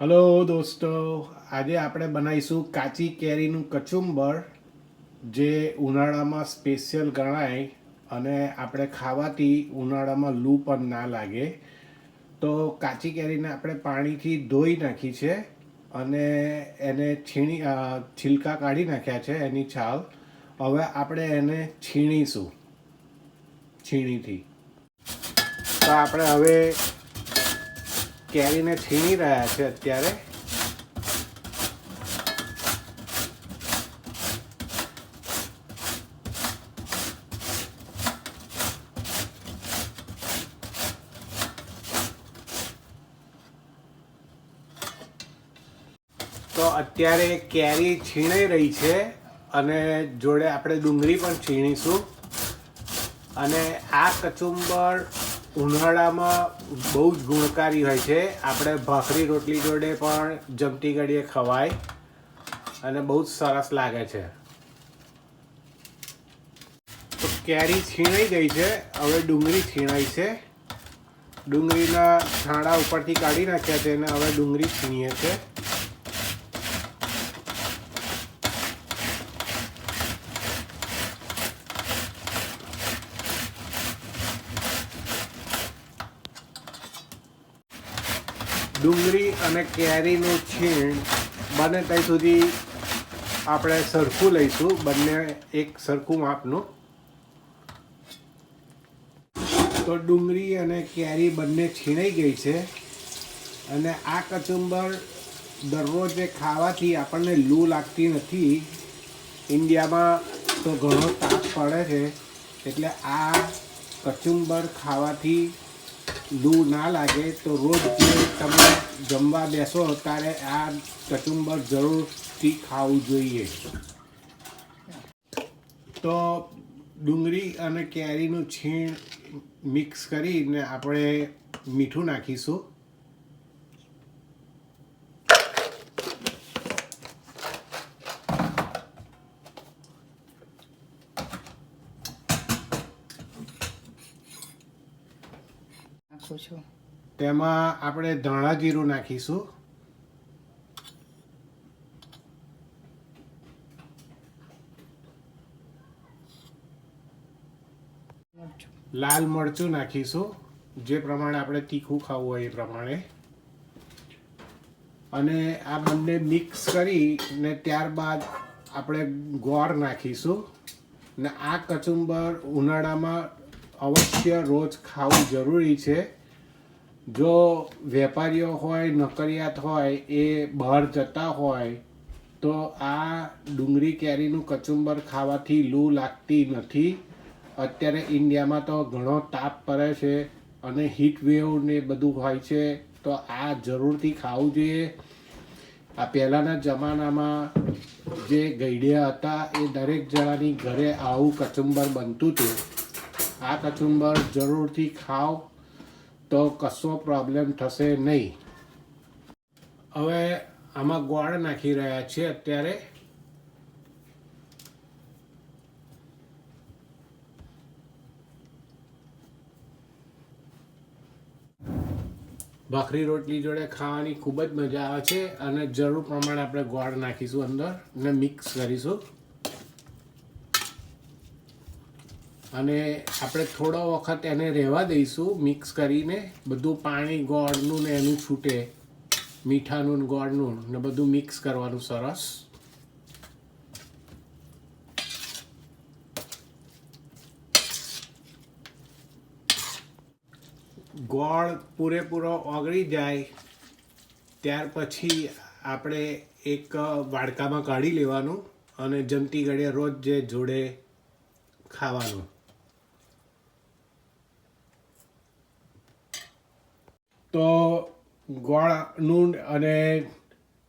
Hello દોસ્તો, આજે આપણે બનાવીશું કાચી કેરીનું કચુંબર, જે ઉનાળામાં સ્પેશિયલ ગણાય અને આપણે ખાવાથી ઉનાળામાં લૂ પણ ના લાગે. તો કાચી કેરીને આપણે પાણીથી ધોઈ નાખી છે અને એને છીણી છિલકા કાઢી નાખ્યા છે એની છાલ. હવે આપણે એને છીણીશું, છીણીથી. તો આપણે હવે કેરીને છીણી રહ્યા છે અત્યારે. તો અત્યારે કેરી છીણાઈ રહી છે અને જોડે આપણે ડુંગળી પણ છીણીશું. અને આ કચુંબર ઉનાળામાં બહુ જ ગુણકારી હોય છે. આપણે ભાખરી રોટલી જોડે પણ જમતી ઘડીએ ખવાય અને બહુ જ સરસ લાગે છે. તો કેરી છીણાઈ ગઈ છે. હવે ડુંગળી છીણાઈ છે. ડુંગળીના છાણા ઉપરથી કાઢી નાખ્યા છે અને હવે ડુંગળી છીણીએ છે. ડુંગળી અને કેરીનું છીણ બને ત્યાં સુધી આપણે સરખું લઈશું. બંને એક સરખું માપનું. તો ડુંગળી અને કેરી બંને છીણાઈ ગઈ છે. અને આ કચુંબર દરરોજે ખાવાથી આપણને લૂ લાગતી નથી. ઇન્ડિયામાં તો ઘણો તાપ પડે છે. એટલે આ કચુંબર ખાવાથી લૂ ના લાગે તો રોજ તમે જમવા બેસો ત્યારે આ કચુંબર જરૂરથી ખાવું જોઈએ. તો ડુંગળી અને કેરીનું છીણ મિક્સ કરીને આપણે મીઠું નાખીશું. નાખું છું. તેમાં આપણે ધાણા જીરું નાખીશું. લાલ મરચું નાખીશું, જે પ્રમાણે આપણે તીખું ખાવું હોય એ પ્રમાણે. અને આ બંને મિક્સ કરી ને ત્યારબાદ આપણે ગોળ નાખીશું. ને આ કચુંબર ઉનાળામાં અવશ્ય રોજ ખાવું જરૂરી છે. જો વેપારીઓ હોય, નોકરિયાત હોય, એ બહાર જતા હોય, તો આ ડુંગળી કેરીનું કચુંબર ખાવાથી લૂ લાગતી નથી. અત્યારે ઇન્ડિયામાં તો ઘણો તાપ પડે છે અને હીટ વેવ ને બધું હોય છે, તો આ જરૂરથી ખાવું જોઈએ. આ પહેલાંના જમાનામાં જે ગઈડિયા હતા, એ દરેક જણાની ઘરે આવું કચુંબર બનતું હતું. આ કચુંબર જરૂરથી ખાઓ તો કશો પ્રોબ્લેમ થશે નહીં. હવે આમાં ગોળ નાખી રહ્યા છે અત્યારે. ભાખરી રોટલી જોડે ખાવાની ખૂબ જ મજા આવે છે અને જરૂર પ્રમાણે આપણે ગોળ નાખીશું અંદર ને મિક્સ કરીશું. અને આપણે થોડો વખત એને રહેવા દઈશું, મિક્સ કરીને બધું પાણી ગોળનું ને એનું છૂટે, મીઠાનું ને ગોળનું ને બધું મિક્સ કરવાનું સરસ. ગોળ પૂરેપૂરો ઓગળી જાય, ત્યાર પછી આપણે એક વાડકામાં કાઢી લેવાનું અને જમતી ઘડીએ રોજ જે જોડે ખાવાનું. તો ગોળનું અને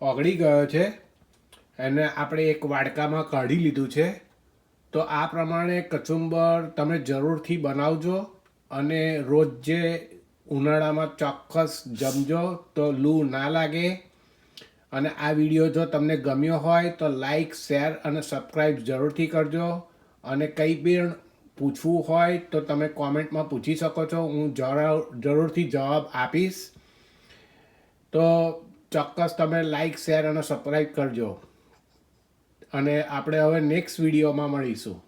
ઓગળી ગયો છે. એને આપણે એક વાડકામાં કાઢી લીધું છે. તો આ પ્રમાણે કચુંબર તમે જરૂરથી બનાવજો અને રોજ જે ઉનાળામાં ચોક્કસ જમજો તો લૂ ના લાગે. અને આ વીડિયો જો તમને ગમ્યો હોય તો લાઈક, શેર અને સબસ્ક્રાઈબ જરૂરથી કરજો. અને કંઈ પણ પૂછવું હોય તો તમે કોમેન્ટમાં પૂછી શકો છો. હું જરૂર જરૂરથી જવાબ આપીશ. તો ચોક્કસ તમે લાઈક શેર અને સબસ્ક્રાઈબ કરજો. અને આપણે હવે નેક્સ્ટ વિડીયોમાં મળીશું.